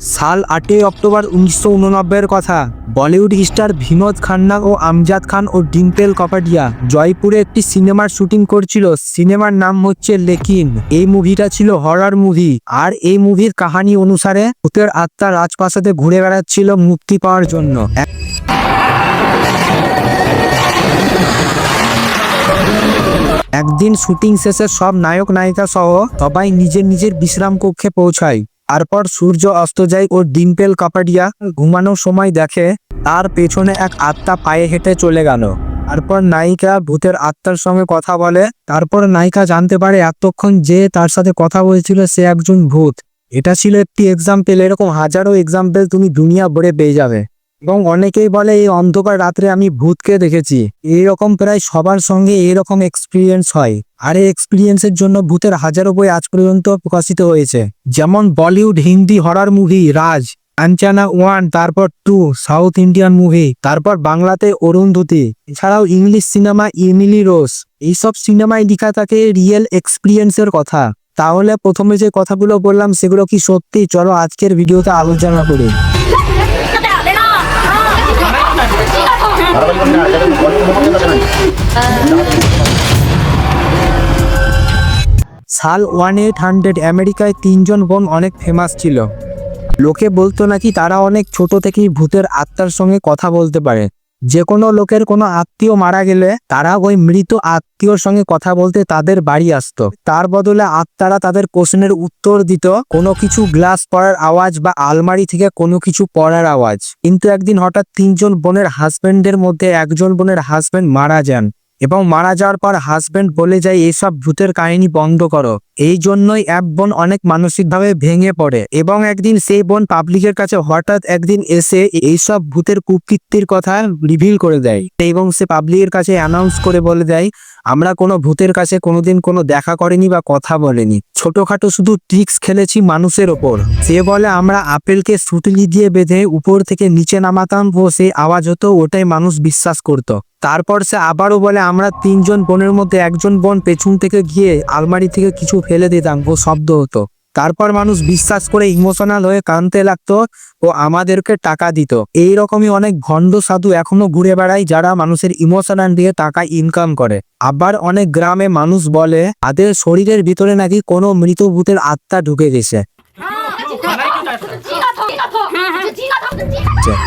সাল আটই অক্টোবর উনিশশো উননব্বইয়ের কথা। বলিউড স্টার বিনোদ খান্না ও আমজাদ খান ও ডিম্পেল কপাডিয়া জয়পুরে একটি সিনেমার শুটিং করছিল। সিনেমার নাম হচ্ছে লেকিন। এই মুভিটা ছিল হরর মুভি। আর এই মুভির কাহানি অনুসারে ভূতের আত্মা রাজপ্রাসাদে ঘুরে বেড়াচ্ছিল মুক্তি পাওয়ার জন্য। একদিন শুটিং শেষে সব নায়ক নায়িকা সহ সবাই নিজের নিজের বিশ্রাম কক্ষে পৌঁছায়। তারপর সূর্য অস্ত যায় ও ডিম্পেল কাপাডিয়া ঘুমানোর সময় দেখে, তার পেছনে এক আত্মা পায়ে হেঁটে চলে গেল। তারপর নায়িকা ভূতের আত্মার সঙ্গে কথা বলে তারপর নায়িকা জানতে পারে এতক্ষণ যে তার সাথে কথা বলেছিল সে একজন ভূত। এটা ছিল একটি এক্সাম্পেল এরকম হাজারো এক্সাম্পেল তুমি দুনিয়া ভরে পেয়ে যাবে। এবং অনেকেই বলে, এই অন্ধকার রাত্রে আমি ভূতকে দেখেছি। এইরকম প্রায় সবার সঙ্গে এরকম এক্সপিরিয়েন্স হয়। আর এই এক্সপিরিয়েন্সের জন্য ভূতের হাজারো বই আজ পর্যন্ত প্রকাশিত হয়েছে। যেমন Bollywood Hindi horror movie Raaz Anjaana one, তারপর টু, সাউথ ইন্ডিয়ান মুভি তারপর বাংলাতে অরুন্ধতী, এছাড়াও ইংলিশ সিনেমা ইমিলি রোস এইসব সিনেমায় লেখা থাকে রিয়েল এক্সপিরিয়েন্সের কথা। তাহলে প্রথমে যে কথাগুলো বললাম, সেগুলো কি সত্যি? চলো আজকের ভিডিওতে আলোচনা করি। সাল ওয়ান এইট হান্ড্রেড আমেরিকায় তিনজন বোন অনেক ফেমাস ছিল। লোকে বলতো নাকি তারা অনেক ছোট থেকেই ভূতের আত্মার সঙ্গে কথা বলতে পারে। যে কোনো লোকের কোনো আত্মীয় মারা গেলে তারা ওই মৃত আত্মীয়র সঙ্গে কথা বলতে তাদের বাড়ি আসত। তার বদলে আত্মারা তাদের কোশ্চেনের উত্তর দিত, কোনো কিছু গ্লাস পড়ার আওয়াজ বা আলমারি থেকে কোনো কিছু পড়ার আওয়াজ। কিন্তু একদিন হঠাৎ তিনজন বোনের হাজব্যান্ডের মধ্যে একজন বোনের হাজব্যান্ড মারা যান। এবং মারা যাওয়ার পর হাজবেন্ড বলে যায় এইসব ভূতের কাহিনী বন্ধ করো। এই জন্যই এক বোন অনেক মানসিকভাবে ভেঙে পড়ে এবং একদিন সেই বোন পাবলিকের কাছে হঠাৎ একদিন এসে এইসব ভূতের কুকৃতির কথা রিভিল করে দেয় এবং সে পাবলিকের কাছে অ্যানাউন্স করে বলে দেয়, আমরা কোনো ভূতের কাছে কোনোদিন কোনো দেখা করেনি বা কথা বলেনি। ছোটখাটো শুধু ট্রিক্স খেলেছি মানুষের ওপর। সে বলে, আমরা আপেলকে সুতলি দিয়ে বেঁধে উপর থেকে নিচে নামাতাম ও সেই আওয়াজ হতো, ওটাই মানুষ বিশ্বাস করত। তারপর সে আবারও বলে, আমরা তিনজন বোনের মধ্যে একজন বোন পেছন থেকে গিয়ে আলমারি থেকে কিছু ফেলে দিতাম, ও শব্দ হতো। তারপর মানুষ বিশ্বাস করে ইমোশনাল হয়ে কাঁদতে লাগতো ও আমাদেরকে টাকা দিত। এই রকমই অনেক ভণ্ড সাধু এখনও ঘুরে বেড়ায় যারা মানুষের ইমোশনাল দিয়ে টাকা ইনকাম করে। আবার অনেক গ্রামে মানুষ বলে তাদের শরীরের ভিতরে নাকি কোনো মৃত ভূতের আত্মা ঢুকে গেছে।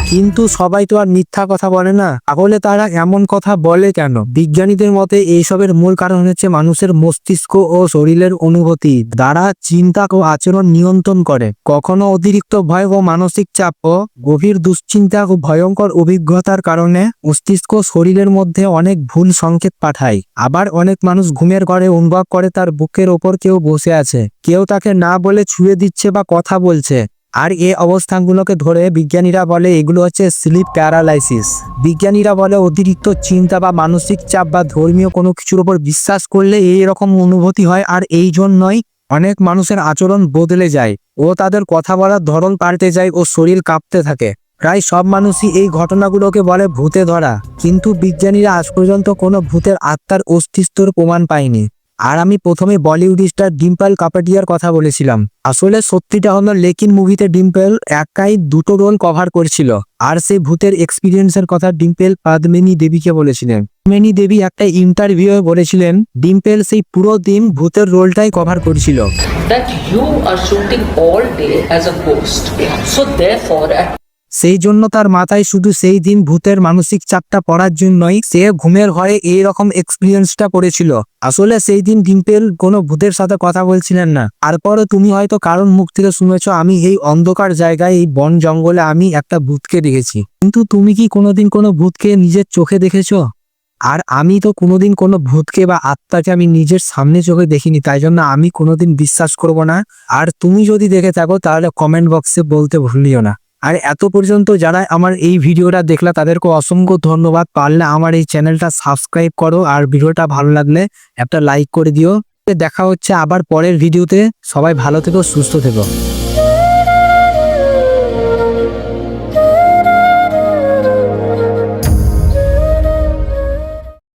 কিন্তু সবাই তো আর মিথ্যা কথা বলে না। তাহলে তারা এমন কথা বলে কেন? বিজ্ঞানীদের মতে এইসবের মূল কারণ হচ্ছে মানুষের মস্তিষ্ক ও শরীরের অনুভূতি। দ্বারা চিন্তা ও আচরণ নিয়ন্ত্রণ করে। কখনো অতিরিক্ত ভয় ও মানসিক চাপ ও গভীর দুশ্চিন্তা ও ভয়ঙ্কর অভিজ্ঞতার কারণে মস্তিষ্ক শরীরের মধ্যে অনেক ভুল সংকেত পাঠায়। আবার অনেক মানুষ ঘুমের ঘরে অনুভব করে তার বুকের ওপর কেউ বসে আছে। কেউ তাকে না বলে ছুঁয়ে দিচ্ছে বা কথা বলছে, আর এই অবস্থানগুলোকে ধরে বিজ্ঞানীরা বলে এগুলো হচ্ছে স্লিপ প্যারালাইসিস। বিজ্ঞানীরা বলে অতিরিক্ত চিন্তা বা মানসিক চাপ বা ধর্মীয় কোনো কিছুর উপর বিশ্বাস করলে এই রকম অনুভূতি হয় আর এই জন্যই অনেক মানুষের আচরণ বদলে যায় ও তাদের কথা বলার ধরন পাল্টে যায় ও শরীর কাঁপতে থাকে। প্রায় সব মানুষই এই ঘটনাগুলোকে বলে ভূতে ধরা। কিন্তু বিজ্ঞানীরা আজ পর্যন্ত কোনো ভূতের আত্মার অস্তিত্বর প্রমাণ পায়নি। আর আমি প্রথমে বলিউড স্টার ডিম্পল কাপাডিয়ার কথা বলেছিলাম। আসলে সত্যিটা হলো লেকিন মুভিতে ডিম্পল একাই দুটো রোল কভার করছিল আর সেই ভূতের এক্সপিরিয়েন্সের কথা ডিম্পল পদ্মিনী দেবীকে বলেছিলেন। পদ্মিনী দেবী একটা ইন্টারভিউ বলেছিলেন ডিম্পল সেই পুরো দিন ভূতের রোলটাই কভার করছিল। That you are shooting all day as a ghost. So therefore, at সেই জন্য তার মাথায় শুধু সেই দিন ভূতের মানসিক চাপটা পড়ার জন্যই সে ঘুমের ঘরে এই রকম এক্সপিরিয়েন্সটা করেছিল। আসলে সেই দিন ডিম্পেল কোনো ভূতের সাথে কথা বলছিলেন না। তারপরে তুমি হয়তো কারণ মুখ থেকে শুনেছ, আমি এই অন্ধকার জায়গায়, এই বন জঙ্গলে আমি একটা ভূতকে দেখেছি। কিন্তু তুমি কি কোনোদিন কোনো ভূতকে নিজের চোখে দেখেছ? আর আমি তো কোনোদিন কোনো ভূতকে বা আত্মাকে আমি নিজের সামনে চোখে দেখিনি, তাই জন্য আমি কোনোদিন বিশ্বাস করব না। আর তুমি যদি দেখে থাকো, তাহলে কমেন্ট বক্সে বলতে ভুলিও না। আর এত পর্যন্ত যারা আমার এই ভিডিওটা দেখলা, তাদেরকে অসংখ্য ধন্যবাদ। পারলে আমার এই চ্যানেলটা সাবস্ক্রাইব করো আর ভিডিওটা ভালো লাগলে একটা লাইক করে দিও। দেখা হচ্ছে আবার পরের ভিডিওতে। সবাই ভালো থেকো, সুস্থ থেকো।